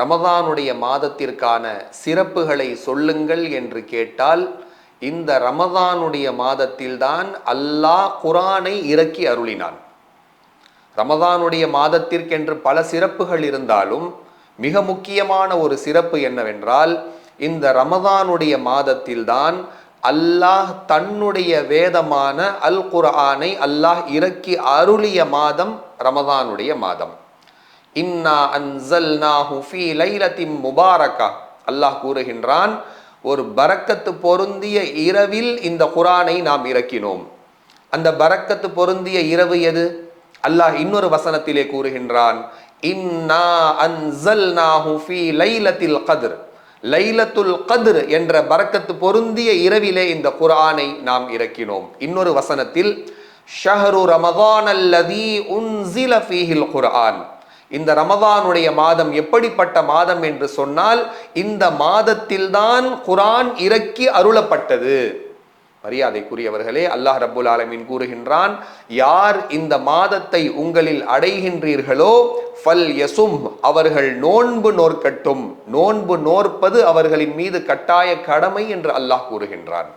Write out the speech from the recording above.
ரமதானுடைய மாதத்திற்கான சிறப்புகளை சொல்லுங்கள் என்று கேட்டால் இந்த ரமதானுடைய மாதத்தில்தான் அல்லாஹ் குரானை இறக்கி அருளினான். ரமதானுடைய மாதத்திற்கென்று பல சிறப்புகள் இருந்தாலும் மிக முக்கியமான ஒரு சிறப்பு என்னவென்றால் இந்த ரமதானுடைய மாதத்தில்தான் அல்லாஹ் தன்னுடைய வேதமான அல் குர்ஆனை அல்லாஹ் இறக்கி அருளிய மாதம் ரமதானுடைய மாதம். இன்னா அன்சல்நாஹு ஃபீ லைலத்தின் முபாரக்கா. அல்லாஹ் கூறுகின்றான் ஒரு பரக்கத்து பொருந்திய இரவில் இந்த குரானை நாம் இறக்கினோம். அந்த பரக்கத்து பொருந்திய இரவு எது? அல்லாஹ் இன்னொரு வசனத்திலே கூறுகின்றான் இன்னா அன்சல்நாஹு ஃபீ லைலத்தில் கதிர். லைலத்துல் கதிர் என்ற பரக்கத்து பொருந்திய இரவிலே இந்த குரானை நாம் இறக்கினோம். இன்னொரு வசனத்தில் ஷஹரு ரமதான் அல்லதி உன்சில ஃபீஹில் குர்ஆன். இந்த ரமதானுடைய மாதம் எப்படிப்பட்ட மாதம் என்று சொன்னால் இந்த மாதத்தில்தான் குரான் இறக்கி அருளப்பட்டது. மரியாதைக்குரியவர்களே அல்லாஹ் ரபுல் ஆலமின் கூறுகின்றான் யார் இந்த மாதத்தை உங்களில் அடைகின்றீர்களோ ஃபல் யசும் அவர்கள் நோன்பு நோற்கட்டும். நோன்பு நோற்பது அவர்களின் மீது கட்டாய கடமை என்று அல்லாஹ் கூறுகின்றான்.